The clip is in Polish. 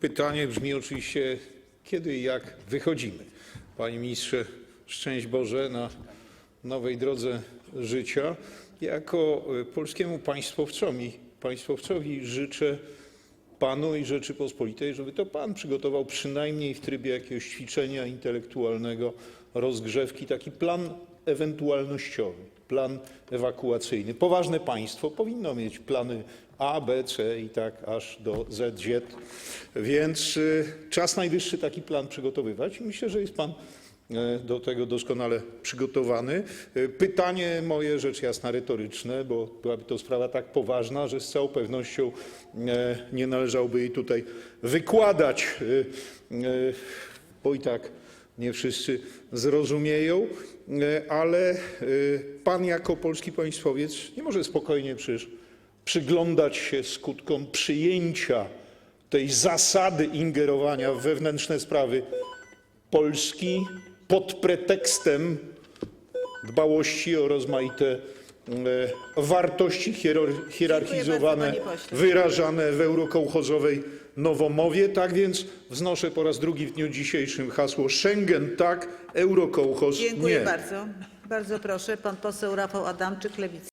Pytanie brzmi oczywiście, kiedy i jak wychodzimy. Panie ministrze, szczęść Boże na nowej drodze życia. Jako y, polskiemu państwowcowi, państwowcowi życzę panu i Rzeczypospolitej, żeby to pan przygotował przynajmniej w trybie jakiegoś ćwiczenia intelektualnego, rozgrzewki, taki plan ewentualnościowy, plan ewakuacyjny. Poważne państwo powinno mieć plany A, B, C i tak aż do Z, Z. Więc y, czas najwyższy taki plan przygotowywać i myślę, że jest pan e, do tego doskonale przygotowany. E, Pytanie moje, rzecz jasna retoryczne, bo byłaby to sprawa tak poważna, że z całą pewnością e, nie należałoby jej tutaj wykładać, bo i tak nie wszyscy zrozumieją, e, ale e, pan jako polski państwowiec nie może spokojnie przecież przyglądać się skutkom przyjęcia tej zasady ingerowania w wewnętrzne sprawy Polski pod pretekstem dbałości o rozmaite e, wartości hierar- hierarchizowane, wyrażane w eurokołchozowej nowomowie. Tak więc wznoszę po raz drugi w dniu dzisiejszym hasło Schengen tak, eurokołchoz Dziękuję nie. bardzo. Bardzo proszę, pan poseł Rafał Adamczyk, Lewica.